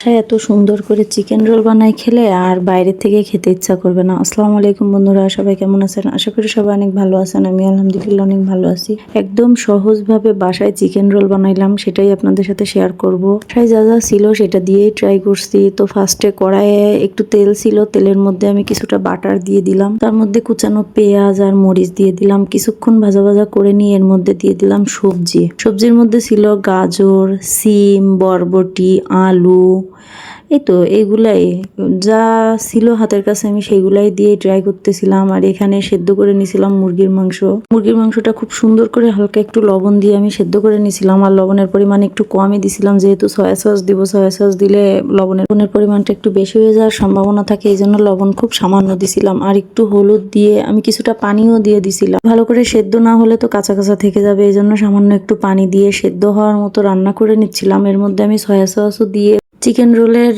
বাসায় এত সুন্দর করে চিকেন রোল বানাই খেলে আর বাইরে থেকে খেতে ইচ্ছা করবে না। আসসালামু আলাইকুম বন্ধুরা, সবাই কেমন আছেন? আশা করি সবাই অনেক ভালো আছেন, আমি আলহামদুলিল্লাহ অনেক ভালো আছি। একদম সহজভাবে বাসায় চিকেন রোল বানাইলাম, সেটাই আপনাদের সাথে শেয়ার করব। বাসায় যা যা ছিল সেটা দিয়েই ট্রাই করছি। তো ফার্স্টে কড়াইয়ে একটু তেল ছিল, তেলের মধ্যে আমি কিছুটা বাটার দিয়ে দিলাম। তার মধ্যে কুচানো পেঁয়াজ আর মরিচ দিয়ে দিলাম। কিছুক্ষণ ভাজা ভাজা করে নিয়ে এর মধ্যে দিয়ে দিলাম সবজি। সবজির মধ্যে ছিল গাজর, সিম, বরবটি, আলু এই তো এইগুলাই যা ছিল হাতের কাছে আমি সেইগুলাই দিয়ে ট্রাই করতেছিলাম। আর এখানে সেদ্ধ করে নিছিলাম মুরগির মাংস। মুরগির মাংসটা খুব সুন্দর করে হালকা একটু লবণ দিয়ে আমি সেদ্ধ করে নিছিলাম আর লবণের পরিমাণ একটু কমই দিছিলাম, যেহেতু সয়া সস দিব সয়া সস দিলে লবণের পরিমাণটা একটু বেশি হয়ে যাওয়ার সম্ভাবনা থাকে, এই জন্য লবণ খুব সামান্য দিছিলাম। আর একটু হলুদ দিয়ে আমি কিছুটা পানিও দিয়ে দিছিলাম। ভালো করে সেদ্ধ না হলে তো কাঁচা কাঁচা থেকে যাবে, এই জন্য সামান্য একটু পানি দিয়ে সেদ্ধ হওয়ার মতো রান্না করে নিচ্ছিলাম। এর মধ্যে আমি সয়া সসও দিয়ে চিকেন রোলের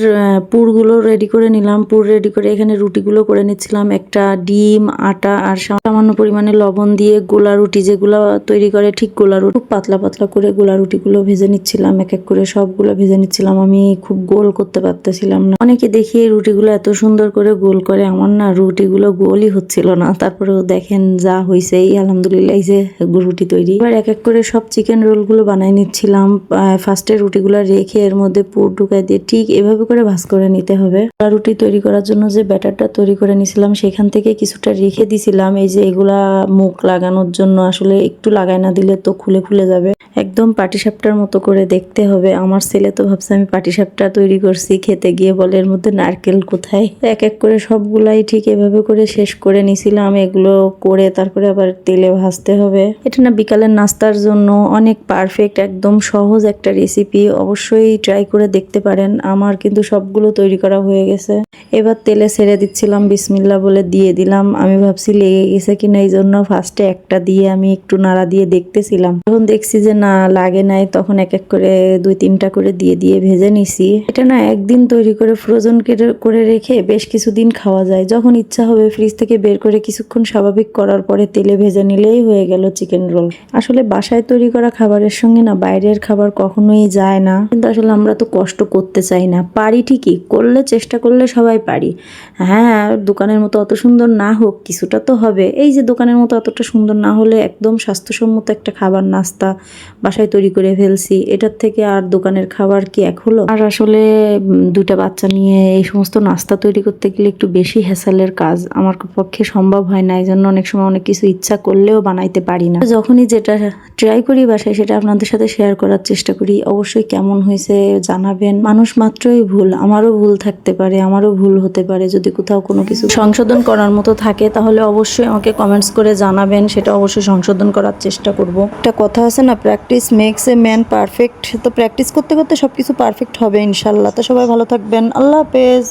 পুরগুলো রেডি করে নিলাম। পুর রেডি করে এখানে রুটিগুলো করে নিচ্ছিলাম। একটা ডিম, আটা আর সামান্য পরিমাণে লবণ দিয়ে গোলা রুটি যেগুলো তৈরি করে ঠিক গোলা রুটি। খুব পাতলা পাতলা করে গোলা রুটিগুলো ভেজে নিচ্ছিলাম। এক এক করে সবগুলো ভেজে নিচ্ছিলাম। আমি খুব গোল করতে পারতেছিলাম না। অনেকে দেখি এই রুটিগুলো এত সুন্দর করে গোল করে, আমার না রুটিগুলো গোলই হচ্ছিল না। তারপরেও দেখেন যা হয়েছে এই আলহামদুলিল্লাহ এই যে রুটি তৈরি। এবার এক এক করে সব চিকেন রোলগুলো বানাই নিচ্ছিলাম। ফার্স্টে রুটিগুলো রেখে এর মধ্যে পুর ঢুকাই দিয়ে ঠিক এভাবে করে ভাজ করে নিতে হবে। রুটি তৈরি করার জন্য যে ব্যাটারটা তৈরি করে নিছিলাম, সেখান থেকে কিছুটা রেখে দিছিলাম। এই যে এগুলা মুখ লাগানোর জন্য আসলে একটু লাগাই না দিলে তো খুলে খুলে যাবে। একদম পাটিসাপটার মতো করে দেখতে হবে। আমার ছেলে তো ভাবছে আমি পাটিসাপটা তৈরি করছি, খেতে গিয়ে বলে এর মধ্যে নারকেল কোথায়? এক এক করে সবগুলাই ঠিক এভাবে করে শেষ করে নিছিলাম। এগুলো করে তারপরে আবার তেলে ভাজতে হবে। এটা না বিকালের নাস্তার জন্য অনেক পারফেক্ট একদম সহজ একটা রেসিপি অবশ্যই ট্রাই করে দেখতে পারেন। আমার কিন্তু সবগুলো তৈরি করা হয়ে গেছে। এবার তেলে ছেড়ে দিচ্ছিলাম বিসমিল্লা বলে দিয়ে দিলাম। আমি ভাবছি লেগে গেছে কিনা এই জন্য ফার্স্টে একটা দিয়ে আমি একটু নাড়া দিয়ে দেখতেছিলাম। যখন দেখছি যে না, লাগে নাই, তখন এক এক করে দুই তিনটা করে দিয়ে দিয়ে ভেজে নিছি। এটা না একদিন তৈরি করে ফ্রোজন করে রেখে বেশ কিছুদিন খাওয়া যায়। যখন ইচ্ছা হবে ফ্রিজ থেকে বের করে কিছুক্ষণ স্বাভাবিক করার পরে তেলে ভেজে নিলেই হয়ে গেল চিকেন রোল। আসলে বাসায় তৈরি করা খাবারের সঙ্গে না বাইরের খাবার কখনোই যায় না। কিন্তু আসলে আমরা তো কষ্ট করতে চাই না। পারি ঠিকই, করলে চেষ্টা করলে সবাই পারি। হ্যাঁ দোকানের মতো অত সুন্দর না হোক, কিছুটা তো হবে। এই যে দোকানের মতো অতটা সুন্দর না হলে একদম স্বাস্থ্যসম্মত একটা খাবার নাস্তা বাসায় তৈরি করে ফেলছি। এটার থেকে আর দোকানের খাবার কি এক হলো? আর আসলে দুটা বাচ্চা নিয়ে এই সমস্ত নাস্তা তৈরি করতে গেলে একটু বেশি হ্যাসালের কাজ আমার পক্ষে সম্ভব হয় না। এই জন্য অনেক সময় অনেক কিছু ইচ্ছা করলেও বানাইতে পারি না। যখনই যেটা ট্রাই করি বাসায়, সেটা আপনাদের সাথে শেয়ার করার চেষ্টা করি। অবশ্যই কেমন হয়েছে জানাবেন। মানুষ মাত্রই ভুল, আমারও ভুল থাকতে পারে, আমারও ভুল হতে পারে, যদি কোথাও কোনো কিছু সংশোধন করার মতো থাকে, তাহলে অবশ্যই আমাকে কমেন্টস করে জানাবেন, সেটা অবশ্যই সংশোধন করার চেষ্টা করব। একটা কথা আছে না practice makes a man perfect তো প্র্যাকটিস করতে করতে সব কিছু পারফেক্ট হবে ইনশাল্লাহ। তো সবাই ভালো থাকবেন, আল্লাহ হাফেজ।